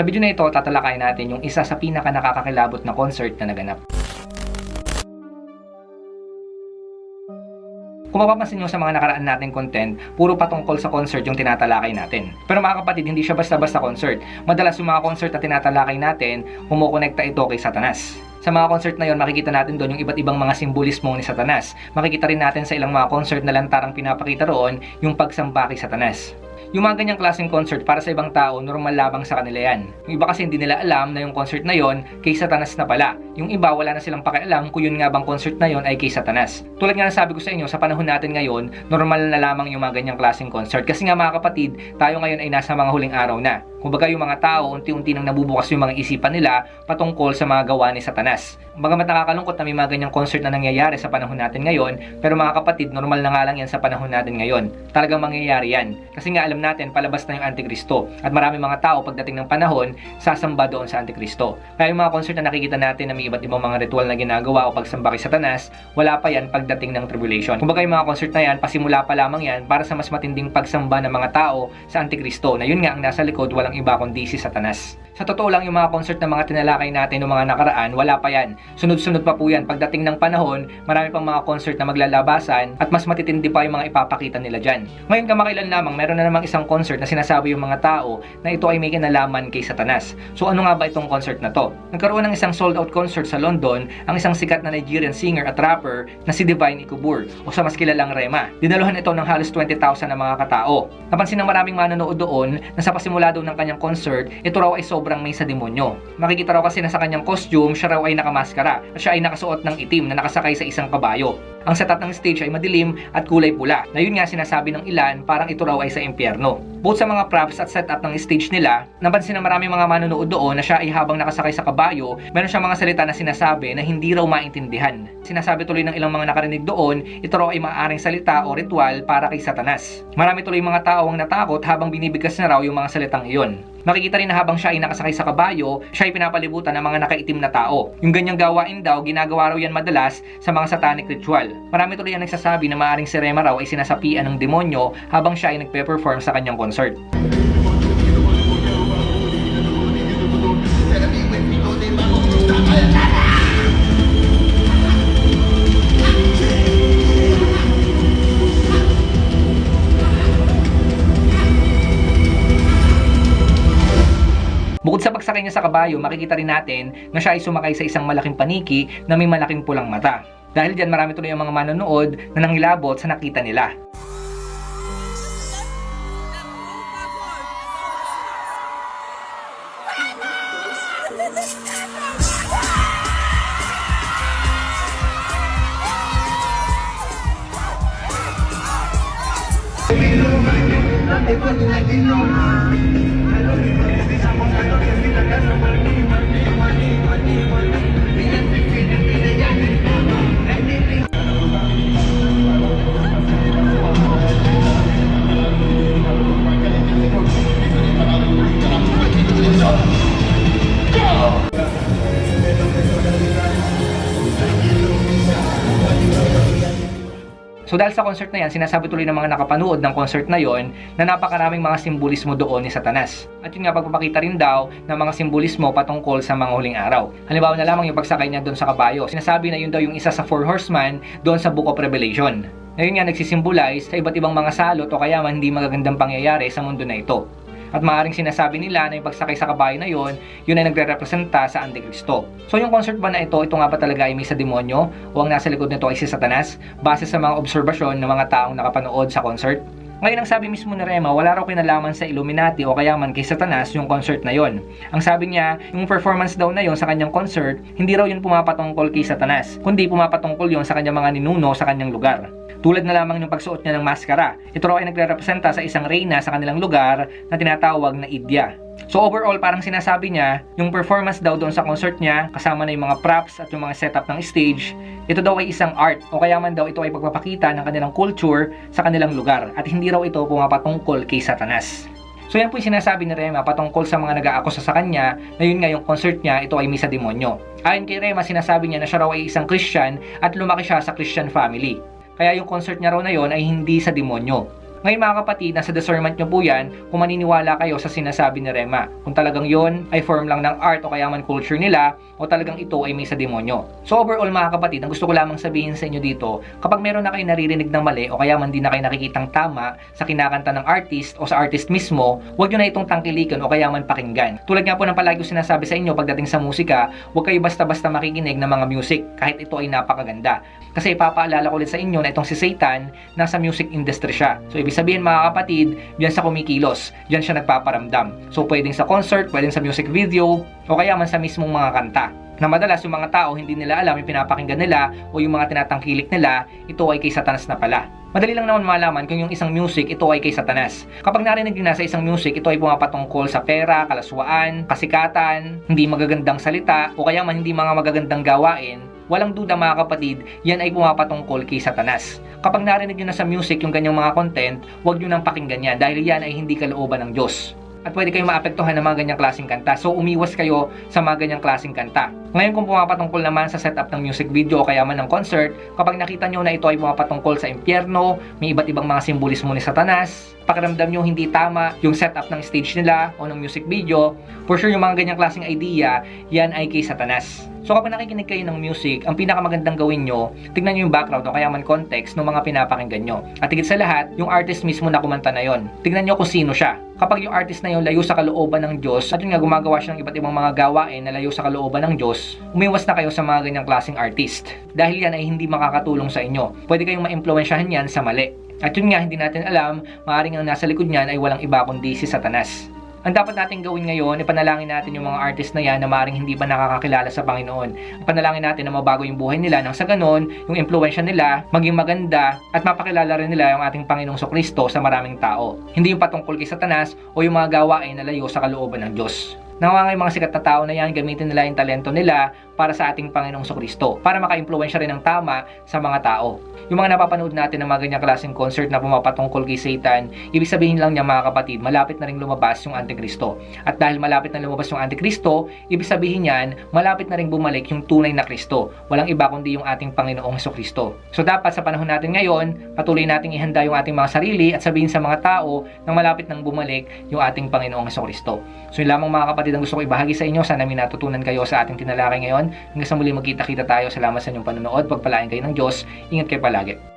Sa video na ito, tatalakayin natin yung isa sa pinaka nakakakilabot na concert na naganap. Kung mapapansin nyo sa mga nakaraan nating content, puro patungkol sa concert yung tinatalakay natin. Pero mga kapatid, hindi siya basta-basta concert. Madalas yung mga concert na tinatalakay natin, kumukonekta ito kay Satanas. Sa mga concert na yon, makikita natin doon yung iba't ibang mga simbolismo ni Satanas. Makikita rin natin sa ilang mga concert na lantarang pinapakita roon yung pagsamba kay Satanas. Yung mga ganyang klaseng concert para sa ibang tao, normal lamang sa kanila yan. Yung iba kasi hindi nila alam na yung concert na yon kay Satanas na pala. Yung iba wala na silang pakialam kung yun nga bang concert na yon ay kay Satanas. Tulad nga ng sabi ko sa inyo, sa panahon natin ngayon, normal na lamang yung mga ganyang klaseng concert. Kasi nga mga kapatid, tayo ngayon ay nasa mga huling araw na. Kumbaga yung mga tao, unti-unti nang nabubukas yung mga isipan nila patungkol sa mga gawa ni Satanas. Bagamat nakakalungkot na may mga ganyang concert na nangyayari sa panahon natin ngayon, pero mga kapatid, normal na nga lang yan sa panahon natin ngayon. Talagang mangyayari yan. Kasi nga alam natin, palabas na yung Antikristo. At marami mga tao pagdating ng panahon, sasamba doon sa Antikristo. Kaya yung mga concert na nakikita natin na may iba't ibang mga ritual na ginagawa o pagsamba kay Satanas, wala pa yan pagdating ng tribulation. Kumbaga yung mga concert na yan, pasimula pa lamang yan para sa mas matinding pagsamba ng mga tao sa Antikristo na yun nga ang nasa likod walang iba kundi si Satanas. Sa totoo lang yung mga concert na mga tinalakay natin ng mga nakaraan, wala pa yan. Sunod-sunod pa po yan. Pagdating ng panahon, marami pang mga concert na maglalabasan at mas matitindi pa yung mga ipapakita nila dyan. Ngayon kamakailan lamang, meron na namang isang concert na sinasabi yung mga tao na ito ay may kinalaman kay Satanas. So ano nga ba itong concert na to? Nagkaroon ng isang sold out concert sa London ang isang sikat na Nigerian singer at rapper na si Divine Ikubur o sa mas kilalang Rema. Dinaluhan ito ng halos 20,000 na mga katao. Napansin ng maraming manonood doon na sa pasimula daw ng kanyang concert, ito raw ay sobrang may sa demonyo. Makikita raw kasi na sa kanyang costume, siya raw ay nakamaskara at siya ay nakasuot ng itim na nakasakay sa isang kabayo. Ang setup ng stage ay madilim at kulay pula, na yun nga sinasabi ng ilan parang ito raw ay sa impyerno. Bukod sa mga props at setup ng stage nila, napansin ng maraming mga manonood doon na siya ay habang nakasakay sa kabayo, meron siyang mga salita na sinasabi na hindi raw maintindihan. Sinasabi tuloy ng ilang mga nakarinig doon, ito raw ay maaaring salita o ritual para kay Satanas. Marami tuloy mga tao ang natakot habang binibigkas na raw yung mga salitang iyon. Makikita rin na habang siya ay nakasakay sa kabayo, siya ay pinapalibutan ng mga nakaitim na tao. Yung ganyang gawain daw, ginagawa raw yan madalas sa mga satanic ritual. Marami tuloy ang nagsasabi na maaaring si Rema raw ay sinasapian ng demonyo habang siya ay nagpe-perform sa kanyang concert. Bukod sa pagsakay niya sa kabayo, makikita rin natin na siya ay sumakay sa isang malaking paniki na may malaking pulang mata. Dahil dyan marami tuloy ang mga manonood na nangilabot sa nakita nila. Latino, So dahil sa concert na yan, sinasabi tuloy ng mga nakapanood ng concert na yon na napakaraming mga simbolismo doon ni Satanas. At yun nga pagpapakita rin daw ng mga simbolismo patungkol sa mga huling araw. Halimbawa na lamang yung pagsakay niya doon sa kabayo. Sinasabi na yun daw yung isa sa four horsemen doon sa Book of Revelation. Ngayon nga nagsisimbolize sa iba't ibang mga salot o kaya man hindi magagandang pangyayari sa mundo na ito. At maaaring sinasabi nila na yung pagsakay sa kabayo na yon, yun ay nagre-representa sa Antikristo. So yung concert ba na ito, ito nga ba talaga ay may sa demonyo o ang nasa likod nito ay si Satanas base sa mga obserbasyon ng mga taong nakapanood sa concert? Ngayon ang sabi mismo ni Rema, wala raw kinalaman sa Illuminati o kaya man kay Satanas yung concert na yon. Ang sabi niya, yung performance daw na yon sa kanyang concert, hindi raw yun pumapatungkol kay Satanas, kundi pumapatungkol yon sa kanyang mga ninuno sa kanyang lugar. Tulad na lamang ng pagsuot niya ng maskara. Ito raw ay nagre-representa sa isang reyna sa kanilang lugar na tinatawag na Idya. So overall, parang sinasabi niya, yung performance daw doon sa concert niya, kasama na yung mga props at yung mga setup ng stage, ito daw ay isang art o kaya man daw ito ay pagpapakita ng kanilang culture sa kanilang lugar at hindi raw ito pumapatungkol kay Satanas. So yan po yung sinasabi ni Rema patungkol sa mga nag-aakusa sa kanya na yun nga yung concert niya, ito ay misa demonyo. Ayon kay Rema, sinasabi niya na siya raw ay isang Christian at lumaki siya sa Christian family. Kaya yung concert niya raw na yon ay hindi sa demonyo. Ngayon mga kapatid, nasa discernment nyo po yan kung maniniwala kayo sa sinasabi ni Rema. Kung talagang yon ay form lang ng art o kaya man culture nila o talagang ito ay may sa demonyo. So overall mga kapatid, ang gusto ko lamang sabihin sa inyo dito, kapag meron na kayo naririnig ng mali o kaya man di na kayo nakikitang tama sa kinakanta ng artist o sa artist mismo, huwag nyo na itong tangkilikan o kaya man pakinggan. Tulad nga po ng palagi ko sinasabi sa inyo pagdating sa musika, huwag kayo basta-basta makikinig ng mga music kahit ito ay napakaganda. Kasi ipapaalala ko ulit sa inyo na itong si Satan, nasa music industry siya. So ibig sabihin mga kapatid, diyan sa kumikilos, diyan siya nagpaparamdam. So pwedeng sa concert, pwedeng sa music video, o kaya man sa mismong mga kanta na madalas yung mga tao hindi nila alam yung pinapakinggan nila o yung mga tinatangkilik nila, ito ay kay Satanas na pala. Madali lang naman malaman kung yung isang music, ito ay kay Satanas. Kapag narinig na sa isang music, ito ay pumapatungkol sa pera, kalaswaan, kasikatan, hindi magagandang salita, o kaya man hindi mga magagandang gawain, walang duda mga kapatid, yan ay pumapatungkol kay Satanas. Kapag narinig nyo na sa music yung ganyang mga content, huwag nyo nang pakinggan yan dahil yan ay hindi kalooban ng Diyos at pwede kayong maapektuhan ng mga ganyang klaseng kanta. So, umiwas kayo sa mga ganyang klaseng kanta. Ngayon, kung pumapatungkol naman sa setup ng music video o kaya man ng concert, kapag nakita nyo na ito ay pumapatungkol sa impyerno, may iba't ibang mga simbolismo ni Satanas, pakiramdam nyo hindi tama yung setup ng stage nila o ng music video, for sure yung mga ganyang klaseng idea, yan ay kay Satanas. So kapag nakikinig kayo ng music, ang pinakamagandang gawin nyo, tignan nyo yung background o kaya man context ng mga pinapakinggan nyo. At higit sa lahat, yung artist mismo na kumanta na yon. Tignan nyo kung sino siya. Kapag yung artist na yun layo sa kalooban ng Diyos, at yun nga gumagawa siya ng iba't ibang mga gawain na layo sa kalooban ng Diyos, umiwas na kayo sa mga ganyang klaseng artist. Dahil yan ay hindi makakatulong sa inyo. Pwede kayong ma-impluensyahan yan sa mali. At yun nga, hindi natin alam, maaaring ang nasa likod niyan ay walang iba kundi si Satanas. Ang dapat natin gawin ngayon, ipanalangin natin yung mga artist na yan na maaaring hindi pa nakakakilala sa Panginoon. Ipanalangin natin na mabago yung buhay nila nang sa ganon, yung impluensya nila maging maganda at mapakilala rin nila yung ating Panginoong Kristo sa maraming tao. Hindi yung patungkol kay Satanas o yung mga gawain na layo sa kalooban ng Diyos. Nawa yung mga sikat na tao na yan, gamitin nila yung talento nila para sa ating Panginoong Kristo, para maka-impluensya rin ng tama sa mga tao. Yung mga napapanood natin ng mga ganyang klaseng concert na pumapatungkol kay Satan, ibig sabihin lang niya mga kapatid, malapit na rin lumabas yung Antikristo. At dahil malapit na lumabas yung Antikristo, ibig sabihin niyan, malapit na rin bumalik yung tunay na Kristo. Walang iba kundi yung ating Panginoong Kristo. So dapat sa panahon natin ngayon, patuloy nating ihanda yung ating mga sarili at sabihin sa mga tao na malapit nang bumalik yung ating Panginoong Kristo. So yun lamang mga kapatid ang gusto ko ibahagi sa inyo. Sana may natutunan kayo sa ating tinalakay ngayon. Hanggang sa muli magkita-kita tayo. Salamat sa inyong panonood. Pagpalain kayo ng Diyos. Ingat kayo palagi.